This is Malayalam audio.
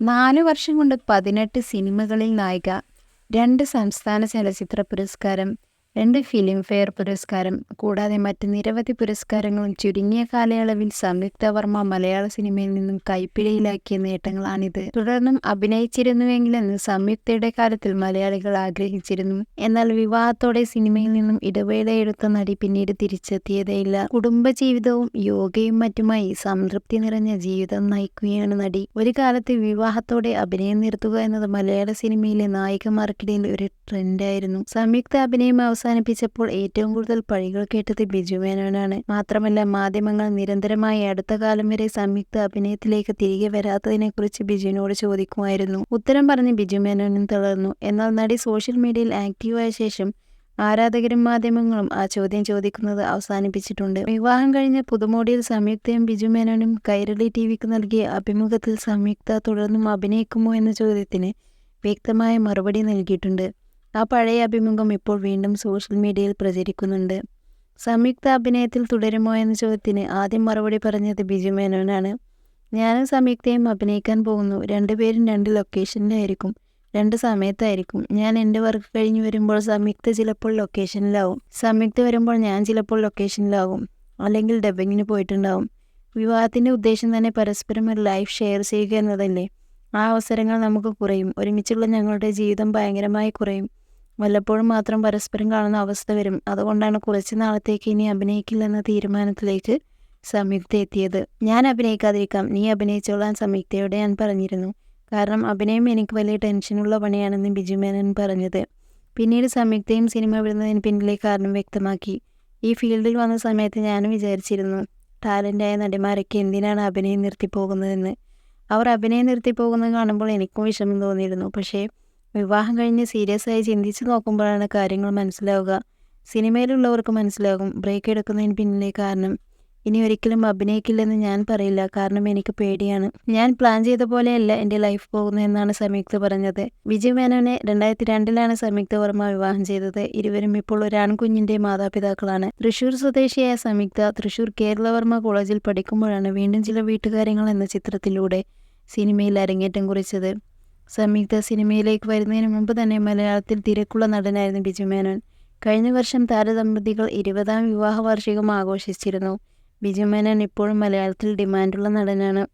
നാല് വർഷം കൊണ്ട് പതിനെട്ട് സിനിമകളിൽ നായിക രണ്ട് സംസ്ഥാന ചലച്ചിത്ര പുരസ്കാരം രണ്ട് ഫിലിം ഫെയർ പുരസ്കാരം കൂടാതെ മറ്റ് നിരവധി പുരസ്കാരങ്ങളും ചുരുങ്ങിയ കാലയളവിൽ സംയുക്ത വർമ്മ മലയാള സിനിമയിൽ നിന്നും കൈപ്പിഴയിലാക്കിയ നേട്ടങ്ങളാണിത്. തുടർന്നും അഭിനയിച്ചിരുന്നുവെങ്കിലെന്ന് സംയുക്തയുടെ കാലത്തിൽ മലയാളികൾ ആഗ്രഹിച്ചിരുന്നു. എന്നാൽ വിവാഹത്തോടെ സിനിമയിൽ നിന്നും ഇടവേള എടുത്ത നടി പിന്നീട് തിരിച്ചെത്തിയതേയില്ല. കുടുംബജീവിതവും യോഗയും മറ്റുമായി സംതൃപ്തി നിറഞ്ഞ ജീവിതം നയിക്കുകയാണ് നടി. ഒരു കാലത്ത് വിവാഹത്തോടെ അഭിനയം നിർത്തുക എന്നത് മലയാള സിനിമയിലെ നായികമാർക്കിടയിൽ ഒരു ട്രെൻഡായിരുന്നു. സംയുക്ത അഭിനയം അവസാനിപ്പിച്ചപ്പോൾ ഏറ്റവും കൂടുതൽ പഴികൾ കേട്ടത് ബിജു മേനോനാണ്. മാത്രമല്ല മാധ്യമങ്ങൾ നിരന്തരമായി അടുത്ത കാലം വരെ സംയുക്ത അഭിനയത്തിലേക്ക് തിരികെ വരാത്തതിനെ കുറിച്ച് ബിജുവിനോട് ചോദിക്കുമായിരുന്നു. ഉത്തരം പറഞ്ഞ് ബിജു മേനോനും തളർന്നു. എന്നാൽ നടി സോഷ്യൽ മീഡിയയിൽ ആക്റ്റീവായ ശേഷം ആരാധകരും മാധ്യമങ്ങളും ആ ചോദ്യം ചോദിക്കുന്നത് അവസാനിപ്പിച്ചിട്ടുണ്ട്. വിവാഹം കഴിഞ്ഞ പുതുമോടിയിൽ സംയുക്തയും ബിജു മേനോനും കൈരളി ടി വിക്ക് നൽകിയ അഭിമുഖത്തിൽ സംയുക്ത തുടർന്നും അഭിനയിക്കുമോ എന്ന ചോദ്യത്തിന് വ്യക്തമായ മറുപടി നൽകിയിട്ടുണ്ട്. ആ പഴയ അഭിമുഖം ഇപ്പോൾ വീണ്ടും സോഷ്യൽ മീഡിയയിൽ പ്രചരിക്കുന്നുണ്ട്. സംയുക്ത അഭിനയത്തിൽ തുടരുമോ എന്ന ചോദ്യത്തിന് ആദ്യം മറുപടി പറഞ്ഞത് ബിജു മേനോനാണ്. ഞാനും സംയുക്തയും അഭിനയിക്കാൻ പോകുന്നു. രണ്ടുപേരും രണ്ട് ലൊക്കേഷനിലായിരിക്കും രണ്ട് സമയത്തായിരിക്കും. ഞാൻ എന്റെ വർക്ക് കഴിഞ്ഞ് വരുമ്പോൾ സംയുക്ത ചിലപ്പോൾ ലൊക്കേഷനിലാവും സംയുക്ത വരുമ്പോൾ ഞാൻ ചിലപ്പോൾ ലൊക്കേഷനിലാവും അല്ലെങ്കിൽ ഡബിങ്ങിന് പോയിട്ടുണ്ടാവും. വിവാഹത്തിന്റെ ഉദ്ദേശം തന്നെ പരസ്പരം ഒരു ലൈഫ് ഷെയർ ചെയ്യുക എന്നതല്ലേ? ആ അവസരങ്ങൾ നമുക്ക് കുറയും. ഒരുമിച്ചുള്ള ഞങ്ങളുടെ ജീവിതം ഭയങ്കരമായി കുറയും. വല്ലപ്പോഴും മാത്രം പരസ്പരം കാണുന്ന അവസ്ഥ വരും. അതുകൊണ്ടാണ് കുറച്ച് നാളത്തേക്ക് ഇനി അഭിനയിക്കില്ലെന്ന തീരുമാനത്തിലേക്ക് സംയുക്ത എത്തിയത്. ഞാൻ അഭിനയിക്കാതിരിക്കാം. നീ അഭിനയിച്ചോളാൻ സംയുക്തയോട് ഞാൻ പറഞ്ഞിരുന്നു. കാരണം അഭിനയം എനിക്ക് വലിയ ടെൻഷനുള്ള പണിയാണെന്ന് ബിജു മേനൻ പറഞ്ഞത്. പിന്നീട് സംയുക്തയും സിനിമ വിടുന്നതിന് പിന്നിലെ കാരണം വ്യക്തമാക്കി. ഈ ഫീൽഡിൽ വന്ന സമയത്ത് ഞാനും വിചാരിച്ചിരുന്നു ടാലന്റായ നടിമാരൊക്കെ എന്തിനാണ് അഭിനയം നിർത്തിപ്പോകുന്നതെന്ന്. അവർ അഭിനയം നിർത്തിപ്പോകുന്നത് കാണുമ്പോൾ എനിക്കും വിഷമം തോന്നിയിരുന്നു. പക്ഷേ വിവാഹം കഴിഞ്ഞ് സീരിയസ് ആയി ചിന്തിച്ചു നോക്കുമ്പോഴാണ് കാര്യങ്ങൾ മനസ്സിലാവുക. സിനിമയിലുള്ളവർക്ക് മനസ്സിലാകും. ബ്രേക്ക് എടുക്കുന്നതിന് പിന്നിലെ കാരണം ഇനി ഒരിക്കലും അഭിനയിക്കില്ലെന്ന് ഞാൻ പറയില്ല. കാരണം എനിക്ക് പേടിയാണ്. ഞാൻ പ്ലാൻ ചെയ്ത പോലെയല്ല എന്റെ ലൈഫ് പോകുന്നതെന്നാണ് സംയുക്ത പറഞ്ഞത്. വിജയ് മേനോനെ രണ്ടായിരത്തി രണ്ടിലാണ് സംയുക്ത വർമ്മ വിവാഹം ചെയ്തത്. ഇരുവരും ഇപ്പോൾ ഒരു ആൺകുഞ്ഞിന്റെ മാതാപിതാക്കളാണ്. തൃശൂർ സ്വദേശിയായ സംയുക്ത തൃശൂർ കേരളവർമ്മ കോളേജിൽ പഠിക്കുമ്പോഴാണ് വീണ്ടും ചില വീട്ടുകാര്യങ്ങൾ എന്ന ചിത്രത്തിലൂടെ സിനിമയിൽ അരങ്ങേറ്റം കുറിച്ചത്. സംയുക്ത സിനിമയിലേക്ക് വരുന്നതിന് മുമ്പ് തന്നെ മലയാളത്തിൽ തിരക്കുള്ള നടനായിരുന്നു ബിജു മേനോൻ. കഴിഞ്ഞ വർഷം താരദമ്പതികൾ ഇരുപതാം വിവാഹ വാർഷികം ആഘോഷിച്ചിരുന്നു. ബിജു മേനോൻ ഇപ്പോഴും മലയാളത്തിൽ ഡിമാൻഡുള്ള നടനാണ്.